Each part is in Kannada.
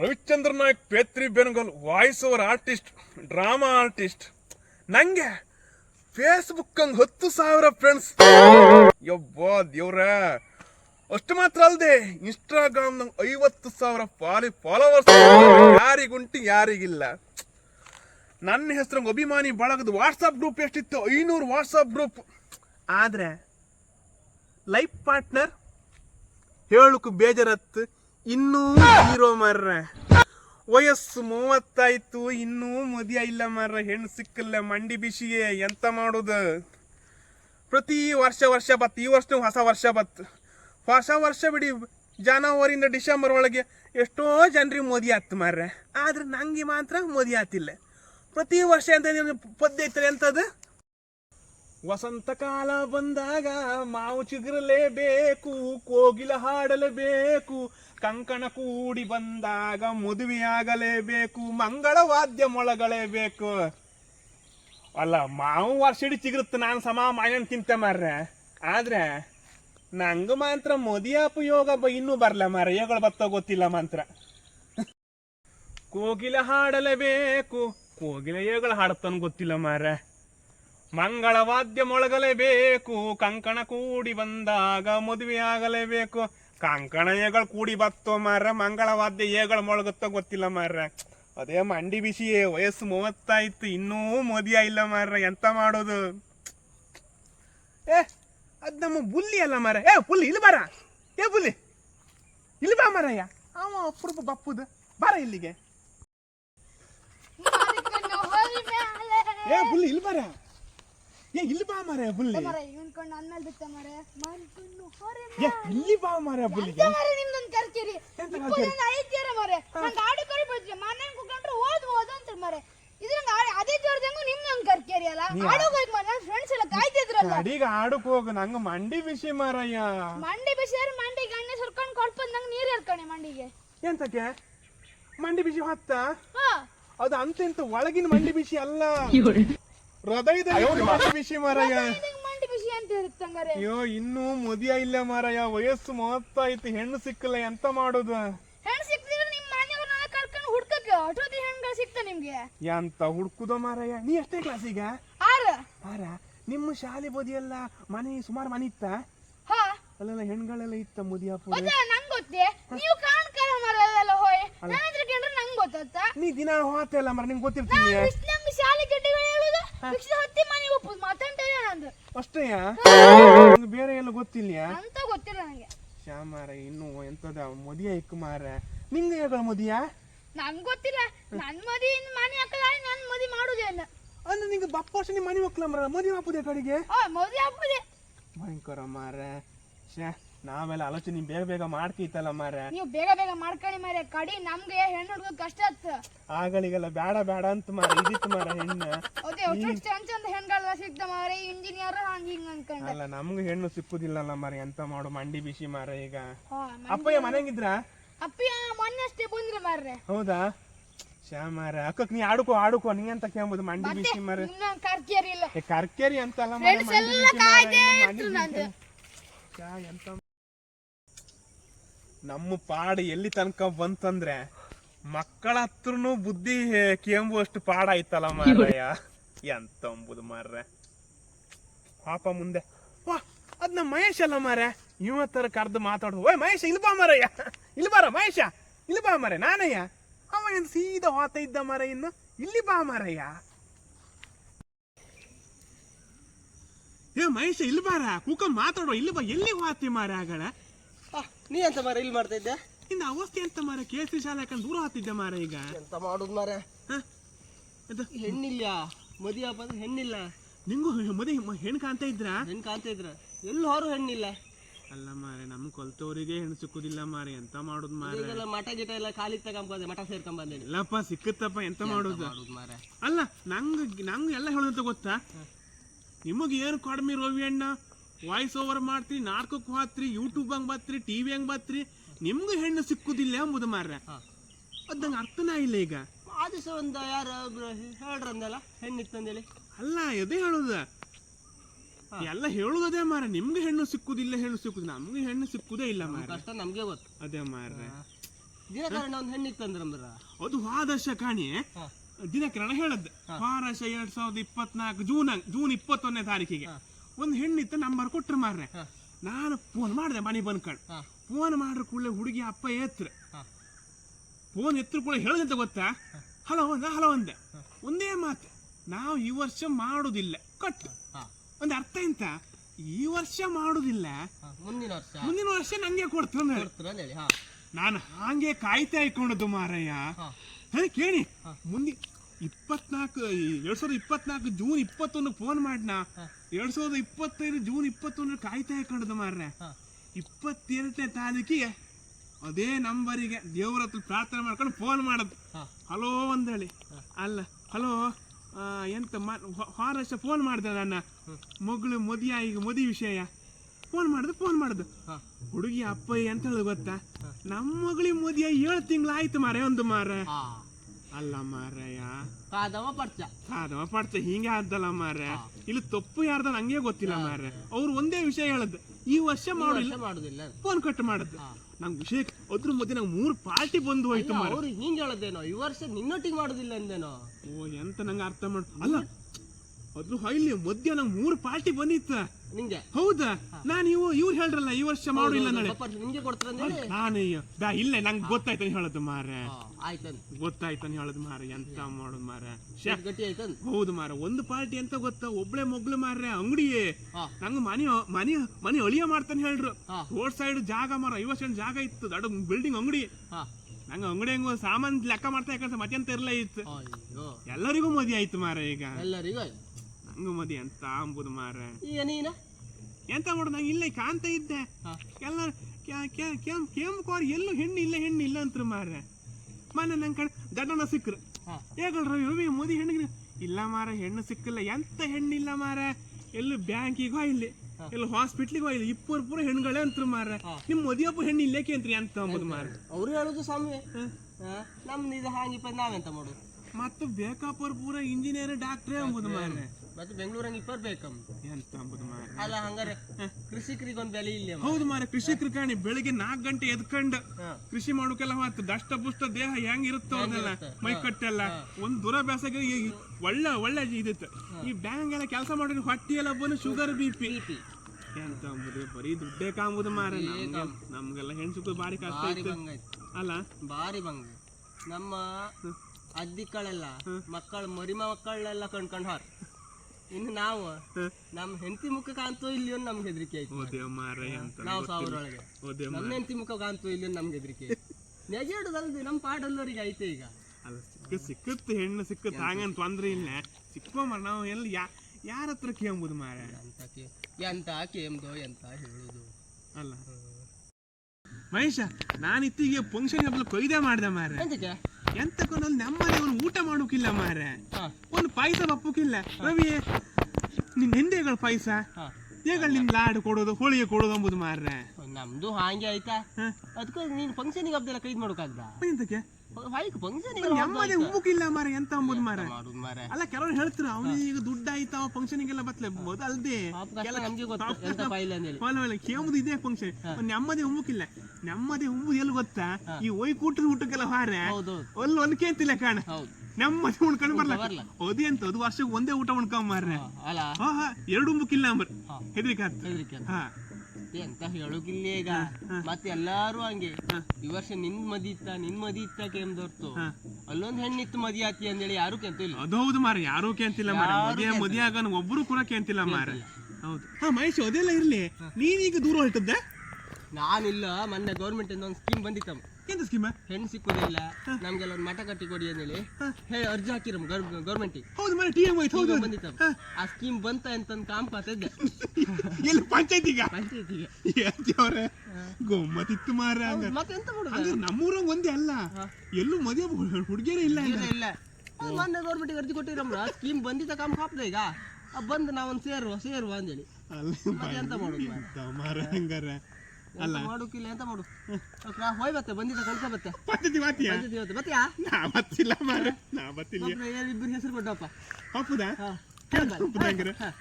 Ravichandra Nayak, Pethri Benagal voice over artist, drama artist. ನಂಗೆ ಫೇಸ್ಬುಕ್ ಹಂಗೆ ಹತ್ತು ಸಾವಿರ ಫ್ರೆಂಡ್ಸ್ ಯಬ್ಬ ದೇವ್ರ. ಅಷ್ಟು ಮಾತ್ರ ಅಲ್ಲದೆ ಇನ್ಸ್ಟಾಗ್ರಾಮ್ ನಂಗೆ ಐವತ್ತು ಸಾವಿರ ಫಾಲಿ ಫಾಲೋವರ್ಸ್ ಯಾರಿಗುಂಟು ಯಾರಿಗಿಲ್ಲ. ನನ್ನ ಹೆಸರು ಅಭಿಮಾನಿ ಬಳಗದ ವಾಟ್ಸಪ್ ಗ್ರೂಪ್ ಎಷ್ಟಿತ್ತು, ಐನೂರು ವಾಟ್ಸಪ್ ಗ್ರೂಪ್ ಆದ್ರೆ ಲೈಫ್ ಪಾರ್ಟ್ನರ್ ಹೇಳಕ್ಕೆ ಬೇಜಾರತ್ತು ಇನ್ನೂ ಹೀರೋ ಮರ್ರ. ವಯಸ್ಸು ಮೂವತ್ತಾಯ್ತು, ಇನ್ನೂ ಮದುವೆ ಇಲ್ಲ ಮರ್ರ. ಹೆಣ್ಣು ಸಿಕ್ಕಿಲ್ಲ ಮಂಡಿ ಬಿಸಿಗೆ ಎಂತ ಮಾಡುದು? ಪ್ರತಿ ವರ್ಷ ವರ್ಷ ಬತ್ತು ಈ ವರ್ಷ ಹೊಸ ವರ್ಷ ಬತ್ತು ಹೊಸ ವರ್ಷ ಬಿಡಿ, ಜನವರಿಯಿಂದ ಡಿಸೆಂಬರ್ ಒಳಗೆ ಎಷ್ಟೋ ಜನರಿಗೆ ಮೋದಿ ಆಯ್ತು ಮಾರ್ರೆ. ಆದ್ರೆ ನಂಗೆ ಮಾತ್ರ ಮೋದಿ ಆತಿಲ್ಲ. ಪ್ರತಿ ವರ್ಷ ಅಂತ ಪದ್ಯ ಐತಲ್ಲ ಎಂಥದ್ದು ವಸಂತ ಕಾಲ ಬಂದಾಗ ಮಾವು ಚಿಗುರಲೇಬೇಕು, ಕೋಗಿಲ ಹಾಡಲೇಬೇಕು. ಕಂಕಣ ಕೂಡಿ ಬಂದಾಗ ಮದುವೆಯಾಗಲೇಬೇಕು, ಮಂಗಳ ವಾದ್ಯ ಮೊಳಗಲೇಬೇಕು. ಅಲ್ಲ, ಮಾವು ವರ್ಷಿಡಿ ಚಿಗುರುತ್ತ, ನಾನು ಸಮ ಮಾಯನ್ ತಿಂತೆ ಮಾರ್ರೆ. ಆದ್ರೆ, ನಂಗೆ ಮಾತ್ರ ಮದುವೆ ಯೋಗ ಇನ್ನೂ ಬರಲ್ಲ ಮಾರ ಯೋಗಳು ಬತ್ತ ಗೊತ್ತಿಲ್ಲ ಮಾತ್ರ. ಕೋಗಿಲ ಹಾಡಲೇಬೇಕು. ಕೋಗಿಲ ಏಗಳು ಹಾಡತ್ತನ್ ಗೊತ್ತಿಲ್ಲ ಮಾರ್ರೆ. ಮಂಗಳ ವಾದ್ಯ ಮೊಳಗಲೇಬೇಕು. ಕಂಕಣ ಕೂಡಿ ಬಂದಾಗ ಮದುವೆ ಆಗಲೇಬೇಕು ಕಂಕಣ ಏಗಳು ಕೂಡಿ ಬತ್ತೋ ಮಾರ ಮಂಗಳವಾದ್ಯ ಏಗಳು ಮೊಳಗುತ್ತೋ ಗೊತ್ತಿಲ್ಲ ಮಾರ್ರೆ. ಅದೇ ಮಂಡಿ ಬಿಸಿ ವಯಸ್ಸು ಮೂವತ್ತಾಯ್ತು ಇನ್ನೂ ಮದುವೆ ಇಲ್ಲ ಮಾರ್ರೆ ಎಂತ ಮಾಡೋದು? ಏ ಅದು ನಮ್ಮ ಬುಲ್ಲಿ ಅಲ್ಲ ಮಾರ ಏ ಬುಲ್ಲಿ ಇಲ್ಲಿ ಬಾರ. ಏ ಬುಲ್ಲಿ ಇಲ್ಲಿ ಬಾ ಮಾರಯ್ಯ. ಅವ ಅಪ್ರೂಪ ಬಪ್ಪುದು. ಬಾರ ಇಲ್ಲಿಗೆ. ಏ ಬುಲ್ಲಿ ಇಲ್ಲಿ ಬಾರ. ಏ ಇಲ್ಲಿ ಬಾ ಮಾರ ಬುಲ್ಲಿ. ಇವ್ನ್ಕೊಂಡು ಅಂದ್ಮೇಲೆ ಬಿತ್ತ ಮರೆ ಮನ್ಕೊಂಡು ಹೊರೆ ಏ ಇಲ್ಲಿ ಬಾ ಮಾರೇ ಬುಲ್ಲಿಗೆ. ಮಾರೇ ನಿಮ್ದೊಂದು ಕರ್ಕಿರಿ ಎಂತ ಇಪ್ಪತ್ತೊಂದು ಮಾರೇ ಮರೆ ನಂಗೆ ಆಡು ಕರಿ ಬಿಡ್ತೀರಿ. ಮನೆ ಕುತ್ಕೊಂಡ್ರೆ ಓದ್ ಓದ್ ಅಂತ ಮರೆ ಇದ್ರಂಗ ಅದೇ ಜೋರ್ದಂಗು ನಿಮ್ದೊಂದು ಕರ್ಕೇರಿ ಅಲ್ಲ? ಆಡು ಹೋಗಿ ಮನೆ ಫ್ರೆಂಡ್ಸ್ ಎಲ್ಲ ಕಾಯ್ತಿದ್ರಲ್ಲ. ಅಡಿಗ ಆಡಕ್ ಹೋಗು ನಂಗ ಮಂಡಿ ಬಿಸಿ ಮಾರಯ್ಯ. ಮಂಡಿ ಬಿಸಿಯಾರ ಮಂಡಿ ಗಣ್ಣೆ ಸುರ್ಕೊಂಡ್ ಕೊಡ್ಪಂದ್ ನಂಗೆ ನೀರು ಎರ್ಕಣೆ ಮಂಡಿಗೆ. ಎಂತಕ್ಕೆ? ಮಂಡಿ ಬಿಸಿ ಹೊತ್ತ? ಹಾ. ಅದು ಅಂತಿಂತ ಒಳಗಿನ ಮಂಡಿ ಬಿಸಿ ಅಲ್ಲ. ಹೃದಯದ ಬಿಸಿ ಇದಂಗ್ ಮಂಡಿ ಬಿಸಿ ಅಂತ ಇರುತ್ತಂಗಾರೆ ಅಯ್ಯೋ ಇನ್ನೂ ಮದುವೆ ಇಲ್ಲ ಮಾರಯ್ಯ ವಯಸ್ಸು ಮೂವತ್ತೈತಿ ಹೆಣ್ಣು ಸಿಕ್ಕಲ್ಲ ಎಂತ ಮಾಡೋದು? ಹೆಣ್ಣು ಸಿಕ್ತಿದ್ರೆ ನಿಮ್ಮ ಮನೆಯವ್ರನ್ನ ಕರ್ಕೊಂಡು ಹುಡ್ಕಕ್ಕೆ ಅಟೋತಿ ಹೆಣ್ಗಳು ಸಿಕ್ತ ನಿಮ್ಗೆ? ಎಂತ ಹುಡ್ಕುದೋ ಮಾರಯ್ಯ ನೀ ಎಷ್ಟೇ ಕ್ಲಾಸಿಗ ಆರ. ಮಾರ ನಿಮ್ಮ ಶಾಲೆ ಬದಿಯೆಲ್ಲ ಮನೆ ಸುಮಾರು ಮನೆ ಇತ್ತ? ಹಾ. ಅಲ್ಲೆಲ್ಲ ಹೆಣ್ಗಳೆಲ್ಲ ಇತ್ತ ಮುದಿಯಪ್ಪ ನಂಗೆ ನಂಗ್ ಗೊತ್ತೇ. ನೀವು ಕಾಣ್ಕಲ್ಲ ಮರ ಎಲ್ಲ ಹೋಯ್. ಹತ್ರ ಕೇಳ್ರೆ ನಂಗ್ ಗೊತ್ತಾತ ನೀ ದಿನ ಹೋತಲ್ಲ ಮರ ನಿಂಗೆ ಗೊತ್ತಿರ್ತೀನಿ. ಶಾಲೆ ಚಡ್ಡಿಗಳು ವಿಕ್ಷದ ಹತ್ತಿ ಮನೆಗೆ ಒಪ್ಪು ಮಾತಾಡ್ತೇನೆ ನಂದು? ಅಷ್ಟೇಯ ನಿಂಗೆ ಬೇರೆ ಎಲ್ಲ ಗೊತ್ತಿಲ್ಲ ಅಂತ ಗೊತ್ತಿಲ್ಲ ನನಗೆ ಶ್ಯಾಮಾರ ಇನ್ನು ಎಂತದ ಮದಿಯ ಇಕ್ಕು ಮಾರ ನಿಂಗೆ ಹೇಗಳ ಮದಿಯ ನನ್ಗೆ ಗೊತ್ತಿಲ್ಲ. ನನ್ನ ಮದಿ ಇನ್ ಮನೆ ಹಾಕಲ್ಲ ನನ್ ಮದಿ ಮಾಡುದೇನ ಅಂದ್ರೆ ನಿಂಗೆ ಬಪ್ಪ ವರ್ಷ ನಿಮ್ಮ ಮನೆ ಮಕ್ಳ ಮರ ಮದುವೆ ಹಾಪುದೇ ಕಡೆಗೆ? ಓ ಮದಿ ಹಾಕುದೆ ಭಯಂಕರ ಮಾರ ಶ್ಯಾ ನಾವೆಲ್ಲ ಆಲೋಚನೆ ಬೇಗ ಬೇಗ ಮಾಡ್ತಿತ್ತಲ್ಲ ಮಾರ ನೀವು ಬೇಗ ಬೇಗ ಮಾಡ್ಕೊಳ್ಳಿ ಮಾರ ಕಡಿ ನಮ್ಗೆ ಹೆಣ್ಣು ಹುಡುಗ ಕಷ್ಟ ಆತ್. ಆಗಳಿಗೆಲ್ಲ ಬೇಡ ಬೇಡ ಅಂತ ಮಾರ ಇದಿತ್ತು ಮಾರ ಹೆಣ್ಣು. ಅದೇ ಚಂದ ಚಂದ ಹೆಣ್ಗಳೆಲ್ಲ ಸಿಗ್ತ ಮಾರೆ ಇಂಜಿನಿಯರ್ ಹಂಗ ಹಿಂಗ ಅನ್ಕೊಂಡ. ಅಲ್ಲ ನಮ್ಗೆ ಹೆಣ್ಣು ಸಿಕ್ಕುದಿಲ್ಲಲ್ಲ ಮಾರ ಎಂತ ಮಾಡು ಮಂಡಿ ಬಿಸಿ ಮಾರ ಈಗ. ಅಪ್ಪಯ್ಯ ಮನೆಗಿದ್ರ ಅಪ್ಪಯ್ಯ ಮೊನ್ನೆ ಅಷ್ಟೇ ಬಂದ್ರೆ ಮಾರ್ರೆ. ಹೌದಾ? ಶ್ಯಾಮಾರ ಅಕ್ಕಕ್ ನೀ ಆಡುಕೋ ಆಡುಕೋ ನೀ ಅಂತ ಕೇಳ್ಬೋದು ಮಂಡಿ ಬಿಸಿ ಮಾರ ಕರ್ಕೇರಿ ಇಲ್ಲ. ಕರ್ಕೇರಿ ಅಂತಲ್ಲ ಮಾರ, ಮಂಡಿ ಬಿಸಿ ಎಂತ ನಮ್ಮ ಪಾಡು ಎಲ್ಲಿ ತನಕ ಬಂತಂದ್ರೆ ಮಕ್ಕಳ ಹತ್ರನು ಬುದ್ಧಿ ಕೇಂಬುವಷ್ಟು ಪಾಡ ಆಯ್ತಲ್ಲ ಮಾರಯ್ಯ ಎಂತ ಅಂಬುದು ಮಾರ್ರೆ. ಪಾಪ ಮುಂದೆ. ವಾ, ಅದ್ನ ನಮ್ಮ ಮಹೇಶ್ ಅಲ್ಲ ಮಾರೆ ಇವತ್ತರ ಕರ್ದು ಮಾತಾಡುದು. ಓಯ್, ಮಹೇಶ, ಇಲ್ಲಿ ಬಾ ಮಾರಯ್ಯ ಇಲ್ಲಿ ಬಾರ, ಮಹೇಶ. ಇಲ್ಲಿ ಬಾ ಮಾರೆ ನಾನಯ್ಯ. ಅವ ಏನು ಸೀದಾ ಹೋತ ಇದ್ದ ಮಾರ ಇನ್ನು? ಇಲ್ಲಿ ಬಾ ಮಾರಯ್ಯ ಏ, ಮಹೇಶ, ಇಲ್ಲಿ ಬಾರ. ಕೂಕ ಮಾತಾಡೋ. ಇಲ್ಲಿ ಬಾ. ಎಲ್ಲಿ ಹೋತಿ ಮಾರ ಆಗಳ? ನೀ ಎಂತ ಮಾರ ಇಲ್ಲಿ ಮಾಡ್ತಾ ಇದ್ದೆ? ಇನ್ನು ಅವಸ್ಥೆ ಎಂತ ಮಾರ ಕೇಸರಿ ಶಾಲೆ ಹಾಕೊಂಡು ದೂರ ಹತ್ತಿದ್ದೆ ಮಾರ ಈಗ. ಎಂತ ಮಾಡುದು ಮಾರ ಹೆಣ್ಣಿಲ್ಲ. ಮದುವೆ ಬಂದ್ರೆ ಹೆಣ್ಣಿಲ್ಲ. ನಿಂಗೂ ಮದಿ ಹೆಣ್ಣು ಕಾಣ್ತಾ ಇದ್ರ? ಹೆಣ್ಣು ಕಾಣ್ತಾ ಇದ್ರ. ಎಲ್ಲಾರು ಹೆಣ್ಣಿಲ್ಲ. ಅಲ್ಲ ಮಾರೆ ನಮ್ ಕೊಲ್ತವರಿಗೆ ಹೆಣ್ಣು ಸಿಕ್ಕುದಿಲ್ಲ ಮಾರೆ ಎಂತ ಮಾಡುದು ಮಾರೆ ಮಠ ಗಿಟ ಎಲ್ಲ ಖಾಲಿ ತಗೊಂಬಂದೆ ಮಠ ಸೇರ್ಕೊಂಬಂದೆ ಇಲ್ಲಪ್ಪ ಸಿಕ್ಕತ್ತಪ್ಪ ಎಂತ ಮಾಡುದು? ಮಾಡುದು ಮಾರ ಅಲ್ಲ ನಂಗ್ ನಂಗ್ ಎಲ್ಲ ಹೇಳೋದಂತ ಗೊತ್ತಾ? ನಿಮಗೆ ಏನು ಕಡಿಮೆ ರವಿ ಅಣ್ಣ? ವಾಯ್ಸ್ ಓವರ್ ಮಾಡ್ತೀರಿ ನಾಟಕಕ್ಕೆ ಹೋತ್ರಿ ಯೂಟ್ಯೂಬ್ ಹಂಗ್ ಬತ್ರಿ ಟಿವಿ ಹಂಗ್ ಬತ್ರಿ ನಿಮ್ಗೂ ಹೆಣ್ಣು ಸಿಕ್ಕುದಿಲ್ಲ ಎಂಬುದು ಮಾರ್ರೆ. ಅದು ನಂಗೆ ಅರ್ಥನೇ ಇಲ್ಲ ಈಗ. ಆ ದಿವಸ ಒಂದು ಯಾರ ಒಬ್ರು ಹೇಳ್ರಂದಲ್ಲ ಹೆಣ್ಣಿತ್ತಂದೇಳಿ ಅಲ್ಲ ಅದೇ ಹೇಳುದ? ಎಲ್ಲ ಹೇಳುದೇ ಮಾರ ನಿಮ್ಗೆ ಹೆಣ್ಣು ಸಿಕ್ಕುದಿಲ್ಲ ಹೆಣ್ಣು ಸಿಕ್ಕುದು ನಮ್ಗೆ ಹೆಣ್ಣು ಸಿಕ್ಕುದೇ ಇಲ್ಲ ಮಾರ ಕಷ್ಟ ನಮ್ಗೆ ಗೊತ್ತು. ಅದೇ ಮಾರ್ರೆ. ದಿನಕರಣ ಒಂದು ಹೆಣ್ಣಿತ್ತಂದ್ರಂದ್ರ ಅದು ಆದರ್ಶ ಕಾಣಿ. ದಿನಕರಣ ಹೇಳದ್ ವಾರಶ ಎರಡ್ ಸಾವಿರದ ಇಪ್ಪತ್ನಾಲ್ಕು ಜೂನ್ ಜೂನ್ ಇಪ್ಪತ್ತೊಂದನೇ ತಾರೀಕಿಗೆ. ಒಂದ್ ಹೆಣ್ಣಿತ್ತು ನಂಬರ್ ಕೊಟ್ರು ಮಾರ್ರೆ. ನಾನು ಫೋನ್ ಮಾಡಿದೆ ಮನೆ ಬಂದ್ಕಂಡು ಫೋನ್ ಮಾಡ್ರ ಕೂಡಲೇ ಹುಡುಗಿ ಅಪ್ಪ ಎತ್ರ ಫೋನ್ ಎತ್ರ ಕೂಡ ಹೇಳದಂತ ಗೊತ್ತಾ? ಹಲೋ ಒಂದ ಹಲೋ ಒಂದೆ ಒಂದೇ ಮಾತು ನಾವು ಈ ವರ್ಷ ಮಾಡುದಿಲ್ಲ. ಕಟ್ ಒಂದು ಅರ್ಥ ಎಂತ? ಈ ವರ್ಷ ಮಾಡುದಿಲ್ಲ. ಮುಂದಿನ ವರ್ಷ. ಮುಂದಿನ ವರ್ಷ ನಂಗೆ ಕೊಡ್ತಾನೆ ನಾನು ಹಾಗೆ ಕಾಯ್ತಾ ಇಟ್ಕೊಂಡದ್ದು ಮಾರಯ್ಯ. ಕೇಳಿ. ಮುಂದೆ ಇಪ್ಪತ್ನಾಲ್ಕು ಎರಡ್ ಸಾವಿರದ ಇಪ್ಪತ್ನಾಲ್ಕು ಜೂನ್ ಇಪ್ಪತ್ತೊಂದು ಫೋನ್ ಮಾಡ್ನ? ಎರಡ್ ಸಾವಿರದ ಇಪ್ಪತ್ತೈದು ಜೂನ್ ಇಪ್ಪತ್ತೊಂದು ಕಾಯ್ತಾ ಕಂಡದ ಮಾರ್ರೆ. ಇಪ್ಪತ್ತೆರಡನೇ ತಾರೀಕಿಗೆ ಅದೇ ನಂಬರಿಗೆ ದೇವ್ರ ಹತ್ರ ಪ್ರಾರ್ಥನೆ ಮಾಡ್ಕೊಂಡು ಫೋನ್ ಮಾಡೋದು. ಹಲೋ ಅಂದೇಳಿ ಅಲ್ಲ ಹಲೋ ಎಂತ ಹೊರಶ ಫೋನ್ ಮಾಡಿದೆ ನನ್ನ ಮಗಳು ಮದುವೆ ಈಗ ಮದುವೆ ವಿಷಯ. ಫೋನ್ ಮಾಡಿದ್ರು ಫೋನ್ ಮಾಡುದು. ಹುಡುಗಿ ಅಪ್ಪ ಅಂತ ಹೇಳಿ ಗೊತ್ತಾ? ನಮ್ಮ ಮಗಳಿಗೆ ಮದುವೆ ಏಳು ತಿಂಗಳು ಆಯ್ತು ಮಾರೆ ಒಂದು ಮಾರ ಅಲ್ಲ ಮಾರಯ್ಯ ಕಾದವ ಪರ್ಚ ಕಾದವ ಪಡ್ತ ಹಿಂಗೆ ಆದ್ದಲ್ಲ ಮಾರ್ರೆ ಇಲ್ಲಿ ತಪ್ಪು ಯಾರ್ದ ನಂಗೆ ಗೊತ್ತಿಲ್ಲ ಮಾರ್ರೆ ಅವ್ರು ಒಂದೇ ವಿಷಯ ಹೇಳದ್ ಈ ವರ್ಷ ಮಾಡಿಲ್ಲ ಮಾಡುದಿಲ್ಲ. ಫೋನ್ ಕಟ್ ಮಾಡದ್. ನಂಗೆ ವಿಷಯ ಅದ್ರ ಮಧ್ಯೆ ನಂಗೆ ಮೂರು ಪಾರ್ಟಿ ಬಂದು ಹೋಯ್ತು ಮಾರ ಅವ್ರು ಹಿಂಗ್ ಹೇಳದೇನೋ? ಈ ವರ್ಷ ನಿನ್ನೊಟ್ಟಿಗೆ ಮಾಡುದಿಲ್ಲ ಅಂದೇನೋ ಓ ಎಂತ ನಂಗೆ ಅರ್ಥ ಮಾಡು ಅಲ್ಲ ಅದ್ರ ಇಲ್ಲಿ ಮಧ್ಯ ನಂಗೆ ಮೂರು ಪಾರ್ಟಿ ಬಂದಿತ್ತ. ನಿಂಗೆ? ಹೌದಾ? ನಾನು ಇವು ಇವ್ರು ಹೇಳ್ರಲ್ಲ ಈ ವರ್ಷ ಮಾಡಿಲ್ಲ ನಾಳೆ. ನಿಂಗೆ ಕೊಡ್ತಾರೆ ಅಂತ ನಾನು ಬಾ ಇಲ್ಲ ನಂಗೆ ಗೊತ್ತಾಯ್ತಾನೆ ಹೇಳೋದು ಮಾರೆ. ಆಯ್ತಂತ ಗೊತ್ತಾಯ್ತಾನೆ ಹೇಳೋದು ಮಾರೆ ಎಂತ ಮಾಡೋದು ಮಾರೆ. ಗಟ್ಟಿ ಹೌದು ಮಾರ ಒಂದು ಪಾರ್ಟಿ ಅಂತ ಗೊತ್ತಾ? ಒಬ್ಳೆ ಮೊಗ್ಳು ಮಾರ್ರೆ ಅಂಗಡಿಯೇ. ನಂಗೆ ಮನೆ ಮನೆ ಮನೆ ಅಳಿಯ ಮಾಡ್ತಾನೆ ಹೇಳ್ರು. ರೋಡ್ ಸೈಡ್ ಜಾಗ ಮಾರ ಐವತ್ತು ಸೆಂಟ್ ಜಾಗ ಇತ್ತು ದೊಡ್ಡ ಬಿಲ್ಡಿಂಗ್ ಅಂಗಡಿ. ನಂಗ ಅಂಗಡಿ ಹೆಂಗ ಸಾಮಾನ್ ಲೆಕ್ಕ ಮಾಡ್ತಾ ಯಾಕಂದ್ರೆ ಮತ್ತೆಂತ ಇರ್ಲ ಇತ್ತು. ಎಲ್ಲರಿಗೂ ಮದಿ ಆಯ್ತು ಮಾರ ಈಗ. ಎಲ್ಲರಿಗೂ ಮದಿ ಅಂತ ಅಂಬುದು ಮಾರ ಈಗ ನೀನ? ಎಂತ ಮಾಡೋದು? ಇಲ್ಲೇ ಕಾಣ್ತ ಇದ್ದೆ. ಎಲ್ಲ ಕೇಮ್ ಕೋರ್ ಎಲ್ಲೂ ಹೆಣ್ಣು ಇಲ್ಲ ಹೆಣ್ಣು ಇಲ್ಲ ಅಂತ ಮಾರ ಮೊನ್ನೆ ನಂಗೆ ಕಡೆ ದಡ್ಡನ ಸಿಕ್ಕರು. ಹಾ. ಹೇಗಲ್ ರವಿ ಮೋದಿ ಹೆಣ್ಣಿಗೆ ಇಲ್ಲ ಮಾರ ಹೆಣ್ಣು ಸಿಕ್ಕಿಲ್ಲ. ಎಂತ ಹೆಣ್ಣಿಲ್ಲ ಮಾರ ಎಲ್ಲೂ ಬ್ಯಾಂಕಿಗೋ ಇಲ್ಲಿ ಎಲ್ಲ ಹಾಸ್ಪಿಟ್ಲಿಗೋ ಇಲ್ಲ ಇಪ್ಪರು ಪೂರ ಹೆಣ್ಣುಗಳೇ ಅಂತ ಮಾರ ನಿಮ್ ಮದಿಯೊಬ್ಬ ಹೆಣ್ಣು ಇಲ್ಲೇಕೆ ಅಂತ್ರಿ ಅಂತ ಅಂಬುದು ಮಾರ ಅವ್ರು ಹೇಳುದು ಸ್ವಾಮಿ ನಮ್ದು ಇದು ಹಾಗೆ ನಾವೆಂತ ಮಾಡುದು? ಮತ್ತು ಬೇಕಾಪರ್ ಪೂರ ಇಂಜಿನಿಯರ್ ಡಾಕ್ಟ್ರೇ ಅಂಬುದು ಮಾರ ಮತ್ತೆ ಬೆಂಗಳೂರಂಗೆ ಇಪ್ಪರ್ ಬೇಕಮ್ಮ ಎಂತ ಅಂಬುದು ಮಾರ. ಅಲ್ಲ ಹಂಗಾರೆ ಕೃಷಿಕರಿಗೆ ಒಂದು ಬೆಲೆ ಇಲ್ಲ ಹೌದು ಮಾರ ಕೃಷಿಕರು ಕಾಣಿ ಬೆಳಿಗ್ಗೆ ನಾಲ್ಕು ಗಂಟೆ ಎದ್ಕಂಡ್ ಕೃಷಿ ಮಾಡೋಕೆಲ್ಲ ಹೊತ್ತು ದಷ್ಟ ಪುಷ್ಟ ದೇಹ ಹೆಂಗ್ ಇರುತ್ತೋ ಅದೆಲ್ಲ ಮೈ ಕಟ್ಟೆಲ್ಲ ಒಂದ್ ದುರಭ್ಯಾಸ ಒಳ್ಳೆ ಒಳ್ಳೆ ಇದಿತ್ತು ಈ ಬ್ಯಾಂಕ್ ಎಲ್ಲ ಕೆಲಸ ಮಾಡೋದು ಹೊಟ್ಟಿ ಎಲ್ಲ ಬಂದು ಶುಗರ್ ಬಿ ಪಿ. ಎಂತ ಅಂಬುದು ಬರೀ ದುಡ್ಡೇ ಕಾಂಬುದು ಮಾರ. ನಮ್ಗೆ ನಮ್ಗೆಲ್ಲ ಹೆಣ್ಸುಕು ಬಾರಿ ಕಷ್ಟ ಇತ್ತು. ಅಲ್ಲ? ಬಾರಿ ಬಂಗ ನಮ್ಮ ಅದ್ದಿಕ್ಕಳೆಲ್ಲ ಮಕ್ಕಳ ಮರಿಮ ಮಕ್ಕಳನ್ನೆಲ್ಲ ಕಣ್ಕೊಂಡ್ ಹಾರ. ಇನ್ನು ನಾವು ನಮ್ಮ ಹೆಂಡತಿ ಮುಖ ಕಾಣ್ತೋ ಒಂದು ನಮ್ಗೆ ಹೆದರಿಕೆ ಆಯ್ತು. ನಾವು ಸಾವಿರೊಳಗೆ. ನಮ್ಮ ಹೆಂಡತಿ ಮುಖ ಕಾಣ್ತೋ ಒಂದು ನಮ್ಗೆ ಹೆದರಿಕೆ ನೆಜಾಡುದಲ್ದು ನಮ್ಮ ಪಾಡಲ್ಲವರಿಗೆ ಐತೆ ಈಗ. ಸಿಕ್ಕ ಸಿಕ್ಕತ್ತು ಹೆಣ್ಣು ಸಿಕ್ಕತ್ತು ಹಂಗಂತ ತೊಂದ್ರೆ ಇಲ್ಲ. ಸಿಕ್ಕೋ ಮಾರ ನಾವು ಎಲ್ಲಿ ಯಾ ಯಾರ ಹತ್ರ ಕೇಂಬುದು ಮಾರ ಎಂತ ಕೇ ಎಂತ ಕೇಮ್ದೋ ಎಂತ ಹೇಳುದು. ಅಲ್ಲ. ಮಹೇಶ ನಾನು ಇತ್ತಿಗೆ ಫಂಕ್ಷನ್ ಹಬ್ಬ ಕೊಯ್ದೆ ಮಾಡ್ದೆ ಮಾರ ಎಂತಕ್ಕೆ? ಎಂತಕ್ಕೊಂದು ನಮ್ಮನೆ ಅವನು ಊಟ ಮಾಡೋಕಿಲ್ಲ ಮಾರ ಒಂದು ಪಾಯಸ ಬಪ್ಪಕ್ಕಿಲ್ಲ ರವಿ ನಿನ್ ಹಿಂದೆಗಳು ಪಾಯಸ? ಹೇಗಳು ನಿನ್ ಲಾಡು ಕೊಡೋದು ಹೋಳಿಗೆ ಕೊಡೋದು ಅಂಬುದು ಮಾರ್ರೆ. ನಮ್ದು ಹಾಗೆ ಆಯ್ತಾ? ಅದಕ್ಕೆ ನೀನು ಫಂಕ್ಷನಿಗೆ ಹಬ್ಬದೆಲ್ಲ ಕೈದ್ ಮಾಡೋಕಾಗ್ದ ಎಂತಕ್ಕೆ? ನಮ್ಮನೆ ಉಮ್ಮಕ್ಕಿಲ್ಲ ಮಾರ ಎಂತ ಅಂಬುದು ಮಾರ ಅಲ್ಲ ಕೆಲವರು ಹೇಳ್ತಾರೆ ಅವನಿಗೆ ದುಡ್ಡು ಆಯ್ತಾ ಅವ ಫಂಕ್ಷನಿಗೆಲ್ಲ ಬತ್ಲೆ. ಅಲ್ದೆ. ಕೇಮುದು ಇದೇ ಫಂಕ್ಷನ್ ನೆಮ್ಮದಿ ಉಮ್ಮಕ್ಕಿಲ್ಲ ನೆಮ್ಮದಿ ಉಮ್ಮು ಎಲ್ಲಿ ಗೊತ್ತಾ? ಈ ಒಯ್ಕೂಟ್ರ ಊಟಕ್ಕೆಲ್ಲ ಹಾರೆ ಅಲ್ಲಿ ಒಂದ್ಕೆ ಅಂತಿಲ್ಲ ಕಾಣ. ನೆಮ್ಮದಿ ಉಣ್ಕೊಂಡು ಬರ್ಲ. ಅದೇ ಅಂತ ಅದು ವರ್ಷಕ್ಕೆ ಒಂದೇ ಊಟ ಉಣ್ಕೊಂಡ್ ಮಾರ್ರೆ. ಹಾ, ಹಾ ಹಾ ಎರಡು ಉಂಬಕ್ಕಿಲ್ಲ ಅಂಬರ್ ಹಾ. ಹೆದರಿಕೆ ಆಯ್ತು ಅಂತ. ಹಾ ಎಂತ ಹೇಳೋಕಿಲ್ಲ ಈಗ ಮತ್ತೆ ಎಲ್ಲಾರು ಹಂಗೆ. ಈ ವರ್ಷ ನಿನ್ ಮದಿ ಇತ್ತ ನಿನ್ ಮದಿ ಇತ್ತ ಕೇಮ್ ದೊರ್ತು. ಅಲ್ಲೊಂದ್ ಹೆಣ್ಣಿತ್ತು ಮದಿ ಆತಿ ಅಂತೇಳಿ ಯಾರು ಕೆಂತ ಇಲ್ಲ ಅದು ಹೌದು ಮಾರ ಯಾರು ಕೇಂತಿಲ್ಲ ಮಾರ ಮದುವೆ ಮದುವೆ ಆಗೋನ್ ಒಬ್ರು ಕೂಡ ಕೇಂತಿಲ್ಲ ಮಾರ ಹೌದು. ಹಾ ಮಹೇಶ್ ಅದೆಲ್ಲ ಇರ್ಲಿ. ನೀನೀಗ ದೂರ ಹೊರಟದ್ದ? ನಾನಿಲ್ಲ ಮೊನ್ನೆ ಗೌರ್ಮೆಂಟ್ ಇಂದ ಒಂದು ಸ್ಕೀಮ್ ಬಂದಿತ್ತಮ್ಮ. ಎಂತ ಸ್ಕೀಮ್ ಹೆಣ್ಣು ಸಿಕ್ಕುದಿಲ್ಲ ನಮ್ಗೆಲ್ಲ ಒಂದು ಮಠ ಕಟ್ಟಿ ಕೊಡಿ ಅಂತೇಳಿ ಹೇಳಿ. ಅರ್ಜಿ ಹಾಕಿರಮ್ಮ ಗೌರ್ಮೆಂಟಿಗೆ ಹೌದು ಮಾರ ಟಿ ಎಂ ಆಯ್ತು ಹೌದು. ಬಂದಿತ್ತು ಆ ಸ್ಕೀಮ್ ಬಂತ ಅಂತ ಕಾಮ್ ಪಾತಿದ್ದೆ ಎಲ್ಲಿ ಪಂಚಾಯತಿಗ. ಪಂಚಾಯತಿಗೆ ಅವ್ರೆ ಗೊಮ್ಮತ್ತಿತ್ತು ಮಾರ ಮತ್ತೆ ಎಂತ ಮಾಡುದು? ನಮ್ಮೂರ ಒಂದೇ ಅಲ್ಲ. ಎಲ್ಲೂ ಮದುವೆ ಹುಡುಗಿಯರೇ ಇಲ್ಲ ಇಲ್ಲ. ಮೊನ್ನೆ ಗೌರ್ಮೆಂಟಿಗೆ ಅರ್ಜಿ ಕೊಟ್ಟಿರಮ್ಮ ಸ್ಕೀಮ್ ಬಂದಿದ್ದ ಕಾಮ್ ಕಾಪ್ದ ಈಗ. ಬಂದು ನಾವೊಂದು ಸೇರುವ ಸೇರುವ ಅಂತೇಳಿ ಎಂತ ಮಾಡುದು ಎಂತ ಮಾಡೋಕಿಲ್ಲ ಎಂತ ಮಾಡು? ನಾ ಹೋಯ್ ಬತ್ತೆ ಬಂದಿದ್ದ ಕಳ್ಸ ಬತ್ತೆ. ಪದ್ಧತಿ ಮಾತಿಯ? ಬಂದಿದ್ದು ಇವತ್ತು ಬತ್ತೀಯಾ? ನಾ ಬತ್ತಿಲ್ಲ ಮಾರ ನಾ ಬತ್ತಿಲ್ಲ. ಇಬ್ರು ಹೆಸರು ಕೊಟ್ಟಪ್ಪ ಹಪ್ಪುದಾ?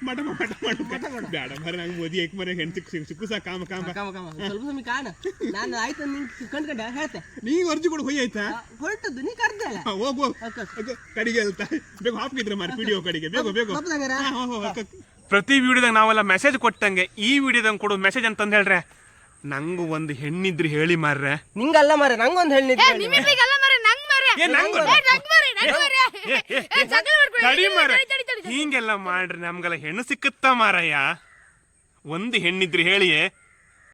ಮಟ ಮಟ ಮಟ ಬೇಡ ಮರ ನಂಗೆ ಓದಿ ಏಕ್ ಮರ ಹೆಣ್ ಸಿಕ್ ಸಿಕ್ಕು ಸಾ ಕಾಮ ಕಾಮ. ಕಾಮ ಕಾಮ. ಸ್ವಲ್ಪ ಸಮಯ ಕಾಣ ನಾನು ಆಯ್ತು ನಿಂಗೆ ಕಂಡ್ಕೊಂಡೆ ಹೇಳ್ತೆ. ನೀ ಅರ್ಜಿ ಕೊಡು ಹೋಯ್ ಆಯ್ತಾ? ಹೊರಟದ್ದು ನೀ ಕರ್ದಲ್ಲ ಹಾ, ಹೋಗು. ಅಕ್ಕ, ಕಡೆಗೆ ಅಲ್ತಾ ಬೇಗ ಹಾಕಿದ್ರೆ ಮಾರಿ ವಿಡಿಯೋ ಕಡೆಗೆ. ಬೇಗ ಬೇಗ. ಪ್ರತಿ ವಿಡಿಯೋದಾಗ ನಾವೆಲ್ಲ ಮೆಸೇಜ್ ಕೊಟ್ಟಂಗೆ ಈ ವಿಡಿಯೋದಾಗ ಕೊಡು ಮೆಸೇಜ್ ಅಂತಂದು ಹೇಳ್ರೆ. ನಂಗೂ ಒಂದು ಹೆಣ್ಣಿದ್ರಿ ಹೇಳಿ ಮಾರ್ರೆ ನಿಂಗಲ್ಲ ಮಾರ್ರೆ ನಂಗೊಂದು ಏ ನಿಮ್ಮಿಬ್ರಿಗೆಲ್ಲ ನಂಗ್ ಮರೆ ಏ, ನಂಗ್ ಏ, ನಂಗ್ ಮಾರ್ರೆ, ನಂಗ್ ಮಾರ್ರೆ. ಏ, ಜಗಳ ಮಾಡ್ಬೇಡಿ. ತಡಿ ಮಾರ ತಡಿ, ತಡಿ, ತಡಿ, ತಡಿ. ಹಿಂಗೆಲ್ಲ ಮಾಡ್ರಿ ನಮ್ಗೆಲ್ಲ ಹೆಣ್ಣು ಸಿಕ್ಕುತ್ತಾ ಮಾರಯ್ಯ ಒಂದು ಹೆಣ್ಣಿದ್ರಿ ಹೇಳಿಯೇ